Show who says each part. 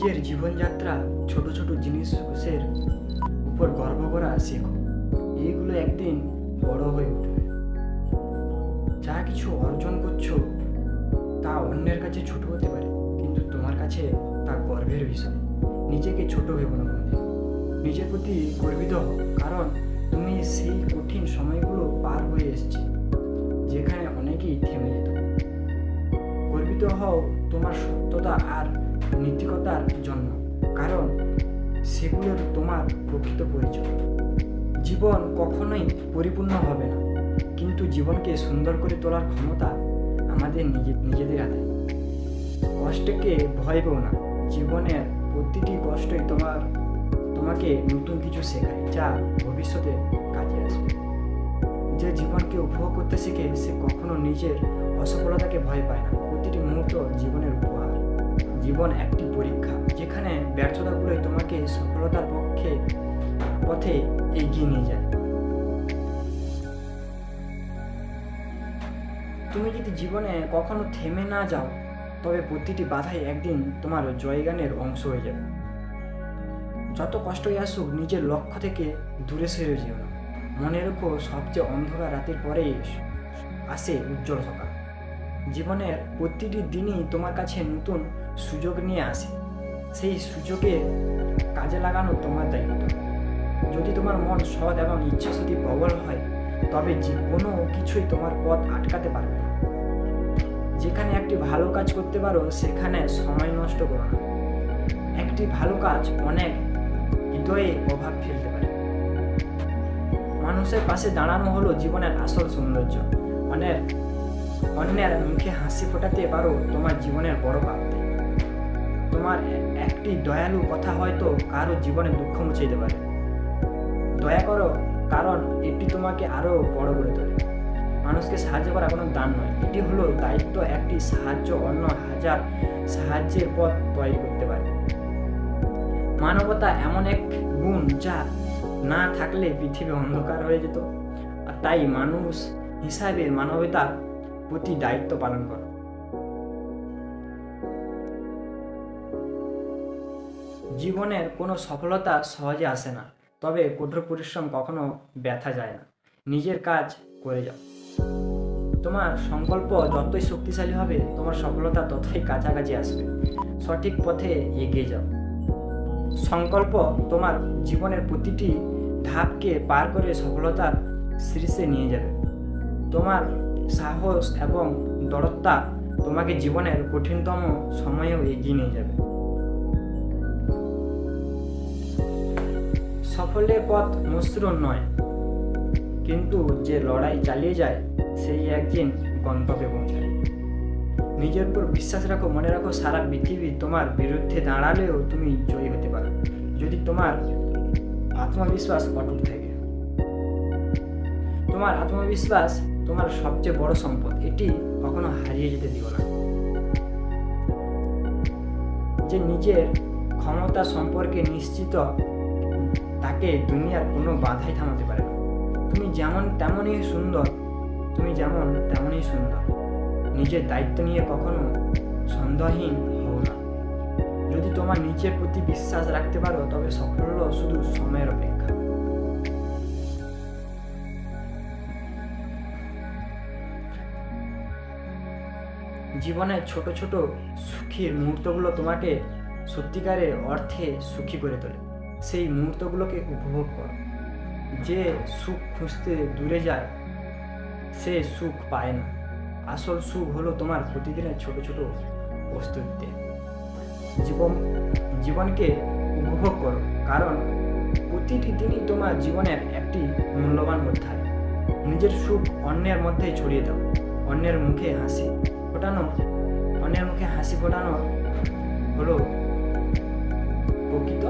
Speaker 1: নিজের জীবনযাত্রা ছোট ছোট জিনিসের উপর গর্ব করা শেখো। এইগুলো একদিন বড় হয়ে উঠবে। যা কিছু অর্জন করছ, তা অন্যের কাছে ছোট হতে পারে, কিন্তু তোমার কাছে তা গর্বের বিষয়। নিজেকে ছোট ভেবো না নিজের প্রতি গর্বিত হও, কারণ তুমি সেই কঠিন সময়গুলো পার হয়ে এসেছি, যেখানে অনেকেই থেমে যেত। গর্বিত হও তোমার সত্যতা আর নীতিকতার জন্য, কারণ সেগুলোর তোমার প্রকৃত পরিচয়। জীবন কখনোই পরিপূর্ণ হবে না, কিন্তু জীবনকে সুন্দর করে তোলার ক্ষমতা আমাদের নিজে নিজেদের হাতে। কষ্টকে ভয় পেও না, জীবনের প্রতিটি কষ্টই তোমার তোমাকে নতুন কিছু শেখায়, যা ভবিষ্যতে কাজে আসবে। যে জীবনকে উপভোগ করতে শিখে, সে কখনো নিজের অসফলতাকে ভয় পায় না। প্রতিটি মুহূর্ত জীবনের উপহার। জীবন একটি পরীক্ষা, যেখানে ব্যর্থতাগুলোই তোমাকে সফলতার পক্ষে, পথে এগিয়ে নিয়ে যায়। তুমি যদি জীবনে কখনো থেমে না যাও, তবে প্রতিটি বাধাই একদিন তোমার জয়গানের অংশ হয়ে যাবে। যত কষ্টই আসুক, নিজের লক্ষ্য থেকে দূরে সেরে যেও না। মনে রেখো, সবচেয়ে অন্ধকার রাতের পরেই আসে উজ্জ্বল সকাল। জীবনের প্রতিটি দিনই তোমার কাছে নতুন সুযোগ নিয়ে আসে। সেই সুযোগে কাজে লাগানো তোমার দায়িত্ব। যদি তোমার মন সৎ এবং ইচ্ছাশক্তি প্রবল হয়, তবে যে কোনো কিছুই তোমার পথ আটকাতে পারবে না। যেখানে একটি ভালো কাজ করতে পারো, সেখানে সময় নষ্ট করো না। একটি ভালো কাজ অনেক হৃদয়ে প্রভাব ফেলতে পারে। মানুষের পাশে দাঁড়ানো হলো জীবনের আসল সৌন্দর্য। অনেক অন্যের মুখে হাসি ফোটাতে পারো, তোমার জীবনের বড় প্রাপ্তি তোমার একটি দয়ালু কথা হয়তো কারও জীবনে দুঃখ মুছে দিতে পারে। দয়া করো, কারণ এটি তোমাকে আরও বড় করে তোলে। মানুষকে সাহায্য করা কোনো দান নয়। এটি হলো দায়িত্ব, একটি সাহায্য, অন্য হাজার সাহায্যের পথ তৈরি করতে পারে। মানবতা এমন এক গুণ যা না থাকলে পৃথিবী অন্ধকার হয়ে যেত। আর তাই মানুষ হিসাবে মানবতার প্রতি দায়িত্ব পালন করো। জীবনের কোনো সফলতা সহজে আসে না, তবে কঠোর পরিশ্রম কখনো ব্যথা যায় না। নিজের কাজ করে যাও। তোমার সংকল্প যতই শক্তিশালী হবে, তোমার সফলতা ততই কাছাকাছি আসবে। সঠিক পথে এগিয়ে যাও। সংকল্প তোমার জীবনের প্রতিটি ধাপকে পার করে সফলতার শীর্ষে নিয়ে যাবে। তোমার সাহস এবং দরত্তা তোমাকে জীবনের কঠিনতম সময়েও এগিয়ে নিয়ে যাবে। সফলের পথ মসৃণ নয়, কিন্তু যে লড়াই চালিয়ে যায়, সেই একদিন গন্তব্যে পৌঁছায়। নিজের উপর বিশ্বাস রাখো, মনে রাখো, সারা পৃথিবী তোমার বিরুদ্ধে দাঁড়ালেও তুমি জয়ী হতে পারো, যদি তোমার আত্মবিশ্বাস অটুট থাকে। তোমার আত্মবিশ্বাস তোমার সবচেয়ে বড় সম্পদ, এটি কখনো হারিয়ে যেতে দিও না। যে নিজের ক্ষমতা সম্পর্কে নিশ্চিত, তাকে দুনিয়ার কোনো বাধাই থামাতে পারে না। তুমি যেমন তেমনই সুন্দর, তুমি যেমন তেমনই সুন্দর। নিজের দায়িত্ব নিয়ে কখনো সন্দেহহীন হও না। যদি তোমার নিজের প্রতি বিশ্বাস রাখতে পারো, তবে সাফল্য শুধু সময়ের জীবনের ছোট ছোট সুখীর মুহূর্তগুলো তোমাকে সত্যিকারের অর্থে সুখী করে তোলে। সেই মুহূর্তগুলোকে উপভোগ করো। যে সুখ খুঁজতে দূরে যায়, সে সুখ পায় না। আসল সুখ হলো তোমার প্রতিদিনের ছোট ছোট প্রস্তুতিতে। জীবন, জীবনকে উপভোগ করো, কারণ প্রতিটি দিনই তোমার জীবনের একটি মূল্যবান অধ্যায়। নিজের সুখ অন্যের মধ্যেই ছড়িয়ে দাও, অন্যের মুখে হাসি। ফোটানো? অন্যের মুখে হাসি ফোটানো? হলো প্রকৃত